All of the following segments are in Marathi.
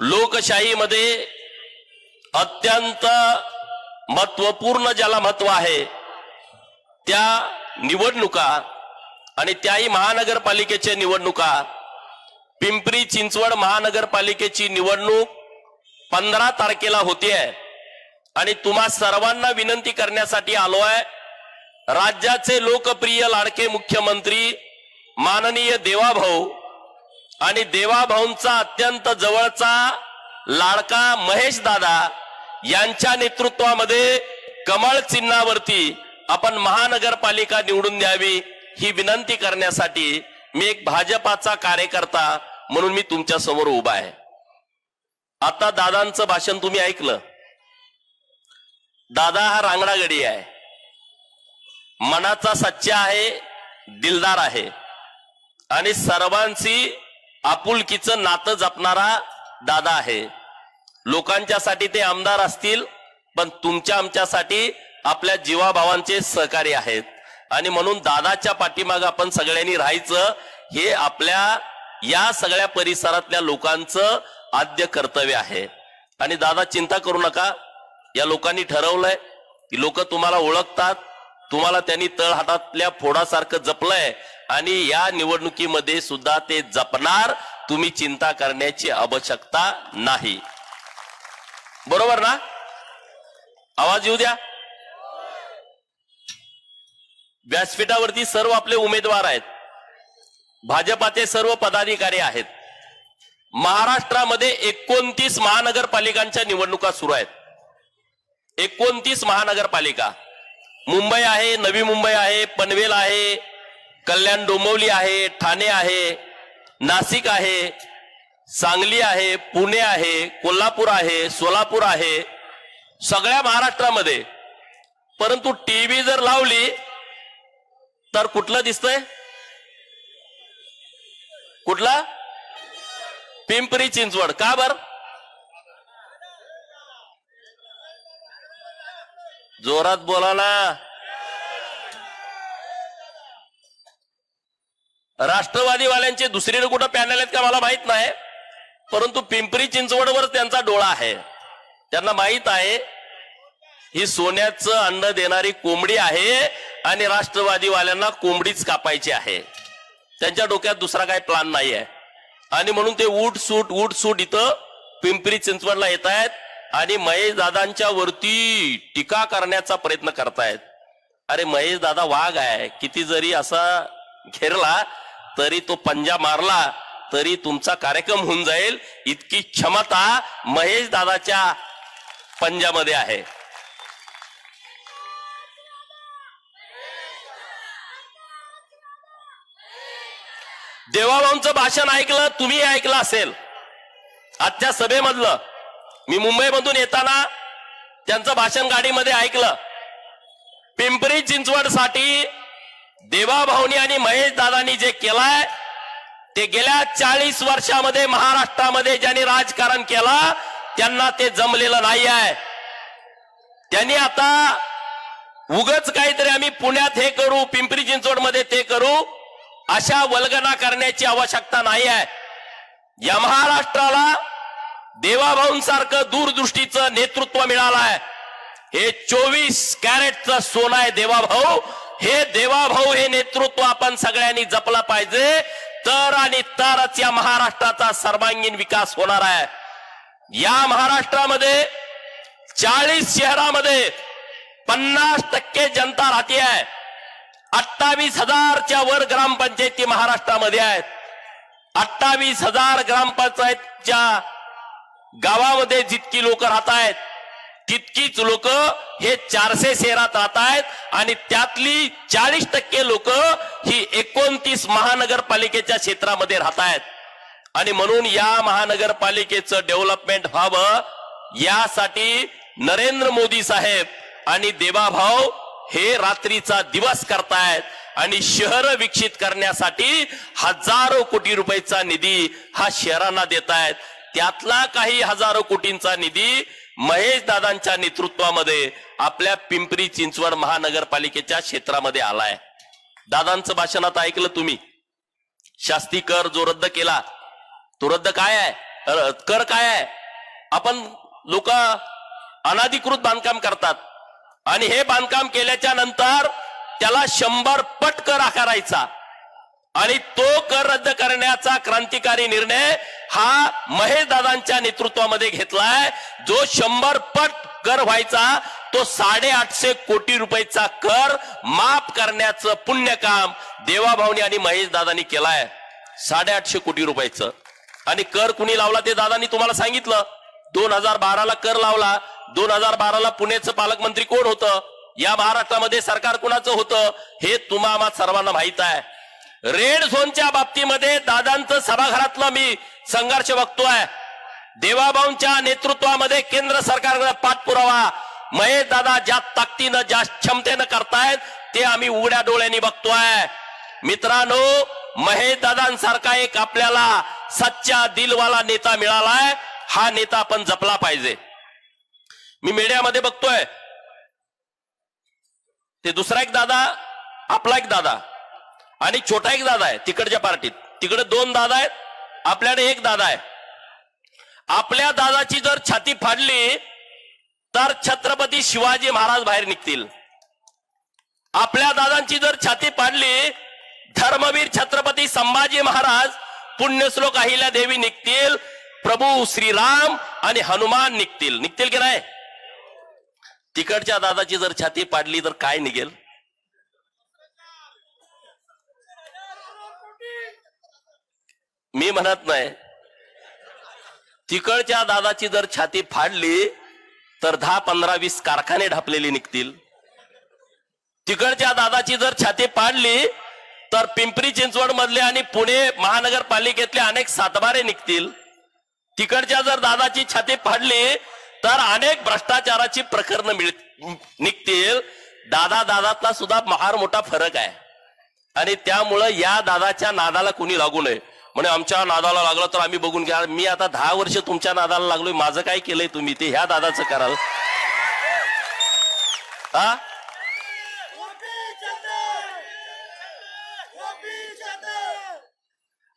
लोकशाहीमध्ये अत्यंत महत्त्वपूर्ण ज्याला महत्त्व आहे त्या निवडणुका आणि त्याही महानगरपालिकेच्या निवडणुका पिंपरी चिंचवड महानगरपालिकेची निवडणूक पंधरा तारखेला होतीये. आणि तुम्हा सर्वांना विनंती करण्यासाठी आलो आहे राज्याचे लोकप्रिय लाडके मुख्यमंत्री माननीय देवाभाऊ आणि देवाभाऊंचा अत्यंत जवळचा लाडका महेश दादा यांच्या नेतृत्वामध्ये कमळ चिन्हावरती आपण महानगरपालिका निवडून द्यावी ही विनंती करण्यासाठी मी एक भाजपाचा कार्यकर्ता म्हणून मी तुमच्यासमोर उभा आहे. आता दादांचं भाषण तुम्ही ऐकलं. दादा हा रांगडा गडी आहे. मनाचा सच्चा आहे दिलदार आहे. आणि सर्वांची आपुलकीचं नातं जपणारा दादा आहे. लोकांच्यासाठी ते आमदार असतील पण तुमच्या आमच्यासाठी आपल्या जीवाभावांचे सहकारी आहेत. आणि म्हणून दादाच्या पाठीमाग आपण सगळ्यांनी राहायचं हे आपल्या या सगळ्या परिसरातल्या लोकांचं आद्य कर्तव्य आहे. आणि दादा चिंता करू नका. या लोकांनी ठरवलंय की लोक तुम्हाला ओळखतात तुम्हाला त्यांनी तळहातातल्या फोडासारखं जपलंय आणि या निवडणुकीमध्ये सुद्धा ते जपणार तुम्ही चिंता करण्याची आवश्यकता नाही. बरोबर ना? आवाज येऊ द्या. व्यासपीठावरती सर्व आपले उमेदवार आहेत. भाजपाचे सर्व पदाधिकारी आहेत. महाराष्ट्रामध्ये एकोणतीस महानगरपालिकांच्या निवडणुका सुरू आहेत. एकोणतीस महानगरपालिका. मुंबई आहे नवी मुंबई आहे पनवेल आहे कल्याण डोंबिवली आहे ठाणे आहे नाशिक आहे सांगली आहे पुणे आहे कोल्हापूर आहे सोलापूर आहे सगळ्या महाराष्ट्रामध्ये. परंतु टीव्ही जर लावली तर कुठलं दिसतंय? कुठला? पिंपरी चिंचवड. का बर? जोरात बोला ना. राष्ट्रवादीवाल्यांचे दुसरीकडे कुठं पॅनल आहेत का मला माहीत नाही. परंतु पिंपरी चिंचवडवर त्यांचा डोळा आहे. त्यांना माहीत आहे ही सोन्याचं अन्न देणारी कोंबडी आहे आणि राष्ट्रवादीवाल्यांना कोंबडीच कापायची आहे. त्यांच्या डोक्यात दुसरा काही प्लान नाही आहे आणि म्हणून ते उठ सूट उठ सूट इथं पिंपरी चिंचवडला येत आहेत आणि महेश दादांच्या वरती टीका करण्याचा प्रयत्न करतायत. अरे महेश दादा वाघ आहे किती जरी असा घेरला तरी तो पंजा मारला तरी तुमचा कार्यक्रम होऊन जाईल. इतकी क्षमता महेश दादाच्या पंजामध्ये आहे. देवाभाऊंचं भाषण ऐकलं तुम्ही ऐकलं असेल. आजच्या सभेमधलं मी मुंबईमधून येताना त्यांचं भाषण गाडीमध्ये ऐकलं. पिंपरी चिंचवडसाठी देवाभाऊनी आणि महेश दादानी जे केलाय ते गेल्या चाळीस वर्षामध्ये महाराष्ट्रामध्ये ज्यांनी राजकारण केलं त्यांना ते जमलेलं नाही आहे त्यांनी आता उगच काहीतरी आम्ही पुण्यात हे करू पिंपरी चिंचवडमध्ये ते करू अशा वल्गना करण्याची आवश्यकता नाही आहे या महाराष्ट्राला देवाभाऊंसारखं दूरदृष्टीचं नेतृत्व मिळालं आहे हे चोवीस कॅरेटचं सोनं आहे देवाभाऊ हे देवाभाऊ हे नेतृत्व आपण सगळ्यांनी जपलं पाहिजे. तर आणि तरच या महाराष्ट्राचा सर्वांगीण विकास होणार आहे. या महाराष्ट्रामध्ये चाळीस शहरामध्ये पन्नास टक्के जनता राहते आहे. अठ्ठावीस हजारच्या वर ग्रामपंचायती महाराष्ट्रामध्ये आहेत. अठ्ठावीस हजार ग्रामपंचायतच्या गावामध्ये जितकी लोक राहत आहेत तितकीच लोक हे चारशे शहरात राहत आहेत आणि त्यातली चाळीस टक्के लोक ही एकोणतीस महानगरपालिकेच्या क्षेत्रामध्ये राहत आहेत आणि म्हणून या महानगरपालिकेचं डेव्हलपमेंट व्हावं यासाठी नरेंद्र मोदी साहेब आणि देवाभाऊ हे रात्रीचा दिवस करतायत आणि शहर विकसित करण्यासाठी हजारो कोटी रुपयाचा निधी हा शहरांना देत आहेत त्यातला काही हजारो कोटींचा निधी महेश दादांच्या नेतृत्वामध्ये आपल्या पिंपरी चिंचवड महानगरपालिकेच्या क्षेत्रामध्ये आलाय. दादांचं भाषण आता ऐकलं तुम्ही? शास्ती कर जो रद्द केला तो रद्द काय आहे? कर काय आहे? आपण लोक अनाधिकृत बांधकाम करतात. आणि हे बांधकाम केल्याच्यानंतर त्याला शंभर पट कर आकारायचा. आणि तो कर रद्द करण्याचा क्रांतिकारी निर्णय हा महेश दादांच्या नेतृत्वामध्ये घेतलाय. जो शंभर पट कर व्हायचा तो साडेआठशे कोटी रुपयाचा कर माफ करण्याचं पुण्य काम देवाभाऊनी आणि महेश दादानी केलाय. साडेआठशे कोटी रुपयाचं. आणि कर कुणी लावला ते दादांनी तुम्हाला सांगितलं. दोन हजार बाराला कर लावला. दोन हजार बाराला पुण्याचं पालकमंत्री कोण होतं? या महाराष्ट्रामध्ये सरकार कुणाचं होतं? हे तुम्हाला सर्वांना माहीत आहे. रेड झोनच्या बाबतीमध्ये दादांचं सभागृहातलं मी संघर्ष बघतोय. देवाभाऊंच्या नेतृत्वामध्ये केंद्र सरकारकडे पाठपुरावा. महेश दादा ज्या ताकदीनं ज्या क्षमतेनं करतायत ते आम्ही उघड्या डोळ्यांनी बघतोय. मित्रांनो महेश दादांसारखा एक आपल्याला सच्चा दिलवाला नेता मिळालाय. हा नेता आपण जपला पाहिजे. मी मीडियामध्ये बघतोय. ते दुसरा एक दादा आपला एक दादा. आणि छोटा एक दादा आहे तिकडच्या पार्टीत. तिकडे दोन दादा आहेत आपल्याकडे एक दादा आहे. आपल्या दादाची जर छाती फाडली तर छत्रपती शिवाजी महाराज बाहेर निघतील. आपल्या दादांची जर छाती पाडली धर्मवीर छत्रपती संभाजी महाराज पुण्यश्लोक अहिल्या देवी निघतील प्रभू श्रीराम आणि हनुमान निघतील. निघतील की नाही? तिकडच्या दादाची जर छाती पाडली तर काय निघेल? मी म्हणत नाही. तिकडच्या दादाची जर छाती फाडली तर दहा पंधरा वीस कारखाने ढापलेले निघतील. तिकडच्या दादाची जर छाती पाडली तर पिंपरी चिंचवड मधले आणि पुणे महानगरपालिकेतले अनेक सातबारे निघतील. तिकडच्या जर दादाची छाती फाडली तर अनेक भ्रष्टाचाराची प्रकरणं मिळ निघतील. दादा दादातला सुद्धा महार मोठा फरक आहे. आणि त्यामुळं या दादाच्या नादाला कुणी लागू नये. म्हणे आमच्या नादाला लागलं तर आम्ही बघून घ्या. मी आता दहा वर्ष तुमच्या नादाला लागलोय. माझं काय केलंय तुम्ही? ते ह्या दादाचं कराल. हा?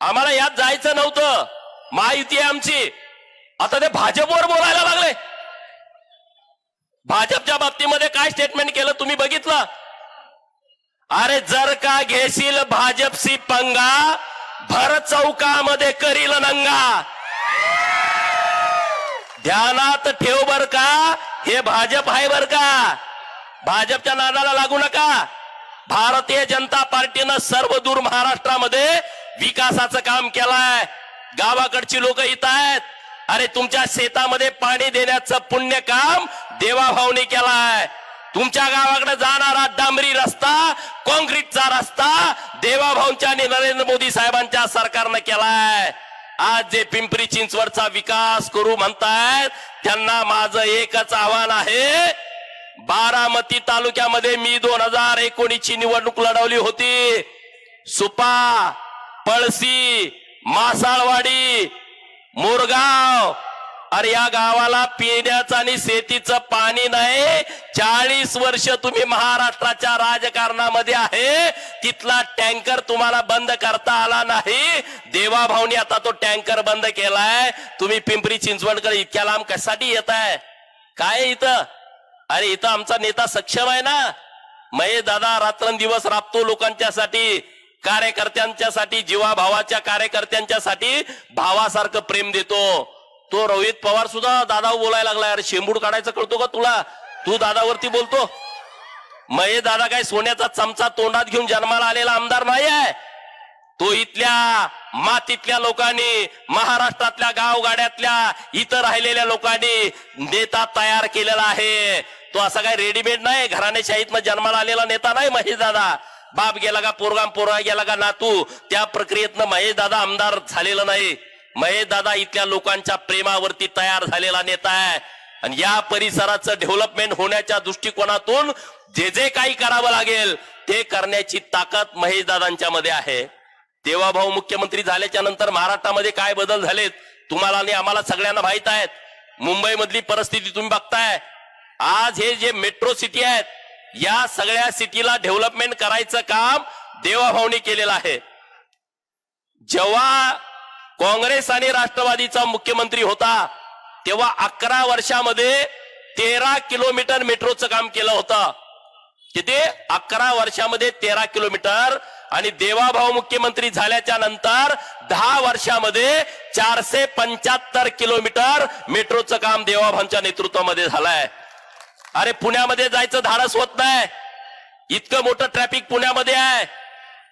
आम्हाला यात जायचं नव्हतं. महायुती आहे आमची. आता ते भाजपवर बोलायला लागले. भाजपच्या बाबतीमध्ये काय स्टेटमेंट केलं तुम्ही बघितलं? अरे जर का घेशील भाजपशी पंगा भर चौकामध्ये करील नंगा. ध्यानात ठेव बर का हे भाजप आहे बर का. भाजपच्या नादाला लागू नका. भारतीय जनता पार्टीनं सर्व दूर महाराष्ट्रामध्ये विकासाचं काम केलंय. गावाकडची लोक इथं आहेत. अरे तुमच्या शेतामध्ये पाणी देण्याचं पुण्य काम देवाभावनी केलाय. तुमच्या गावाकडे जाणारा डांबरी रस्ता कॉन्क्रीटचा रस्ता देवाभाऊंच्या आणि नरेंद्र मोदी साहेबांच्या सरकारनं केलाय. आज जे पिंपरी चिंचवडचा विकास करू म्हणतायत त्यांना माझं एकच आव्हान आहे. बारामती तालुक्यामध्ये मी दोन हजार एकोणीसची निवडणूक लढवली होती. सुपा पळसी मासाळवाडी मोरगाव अरे या गावाला पिण्याचं आणि शेतीचं पाणी नाही. चाळीस वर्ष तुम्ही महाराष्ट्राच्या राजकारणामध्ये आहे. तिथला टँकर तुम्हाला बंद करता आला नाही. देवाभाऊनी आता तो टँकर बंद केलाय. तुम्ही पिंपरी चिंचवडकडे इतक्या लांब कशासाठी येत आहे काय इथं? अरे इथं आमचा नेता सक्षम आहे ना. मये दादा रात्रंदिवस राबतो लोकांच्यासाठी कार्यकर्त्यांच्यासाठी जीवाभावाच्या कार्यकर्त्यांच्यासाठी भावासारखं प्रेम देतो. तो रोहित पवार सुद्धा दादा बोलायला लागला अरे शेंबूड काढायचं कळतो का तुला? तू दादावरती बोलतो. महेश दादा काय सोन्याचा चमचा तोंडात घेऊन जन्माला आलेला आमदार नाही आहे तो इथल्या मातीतल्या लोकांनी महाराष्ट्रातल्या गावगाड्यातल्या इतर राहिलेल्या लोकांनी नेता तयार केलेला आहे. तो असा काय रेडीमेड नाही? घराणेशाहीतनं जन्माला आलेला नेता नाही महेश दादा. बाप गेला का पोरगाम पोरगा गेला का नातू? त्या प्रक्रियेतनं महेश दादा आमदार झालेला नाही. महेश दादा इथल्या लोकांच्या प्रेमावरती तयार झालेला नेता आहे. आणि या परिसराचं डेव्हलपमेंट होण्याच्या दृष्टिकोनातून जे जे काही करावं लागेल ते करण्याची ताकद महेश दादांच्या मध्ये आहे. देवाभाऊ मुख्यमंत्री झाल्याच्यानंतर महाराष्ट्रामध्ये काय बदल झालेत तुम्हाला आणि आम्हाला सगळ्यांना माहीत आहेत. मुंबईमधली परिस्थिती तुम्ही बघताय. आज हे जे मेट्रो सिटी आहेत या सगळ्या सिटीला डेव्हलपमेंट करायचं काम देवाभाऊनी केलेलं आहे. जेव्हा काँग्रेस आणि राष्ट्रवादीचा मुख्यमंत्री होता तेव्हा अकरा वर्षामध्ये तेरा किलोमीटर मेट्रोचं काम केलं होतं. किती अकरा वर्षामध्ये तेरा किलोमीटर आणि देवाभाऊ मुख्यमंत्री झाल्याच्यानंतर दहा वर्षामध्ये चारशे पंच्याहत्तर किलोमीटर मेट्रोचं काम देवाभाऊंच्या नेतृत्वामध्ये झालंय. अरे पुण्यामध्ये जायचं धाडस होत नाही. इतकं मोठं ट्रॅफिक पुण्यामध्ये आहे.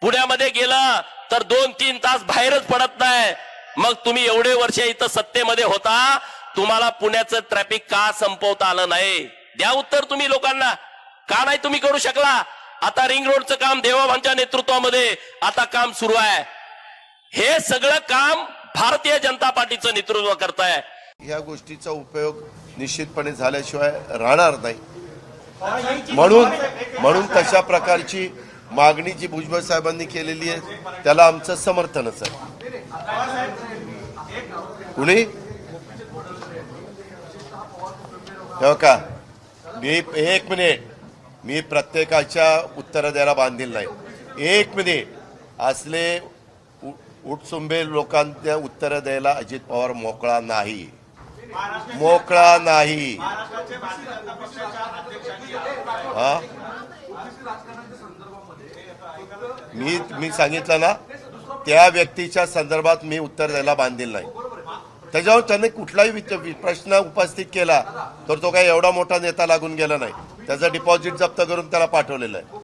पुण्यामध्ये गेलं तर दोन तीन तास बाहेरच पडत नाही. मग तुम्ही एवढे वर्ष इथं सत्तेमध्ये होता तुम्हाला पुण्याचं ट्रॅफिक का संपवता आलं नाही? द्या उत्तर तुम्ही लोकांना. का नाही तुम्ही करू शकला? आता रिंग रोडचं काम देवाभांच्या नेतृत्वामध्ये आता काम सुरू आहे. हे सगळं काम भारतीय जनता पार्टीचं नेतृत्व करताय. या गोष्टीचा उपयोग निश्चितपणे झाल्याशिवाय राहणार नाही. म्हणून म्हणून तशा प्रकारची मागणी जी भुजबळ साहेबांनी केलेली आहे त्याला आमचं समर्थनच आहे. कुणी? हो का? मी एक मिनिट. मी प्रत्येकाच्या उत्तर द्यायला बांधील नाही. एक मिनिट. असले उठसुंबे लोकांच्या उत्तर द्यायला अजित पवार मोकळा नाही. मोकळा नाही. हा? मी मी सांगितलं ना त्या व्यक्तीच्या संदर्भात मी उत्तर द्यायला बांधील नाही. त्याच्यावर त्याने कुठलाही प्रश्न उपस्थित केला तर तो काही एवढा मोठा नेता लागून गेला नाही. त्याचं डिपॉझिट जप्त करून त्याला पाठवलेलं आहे.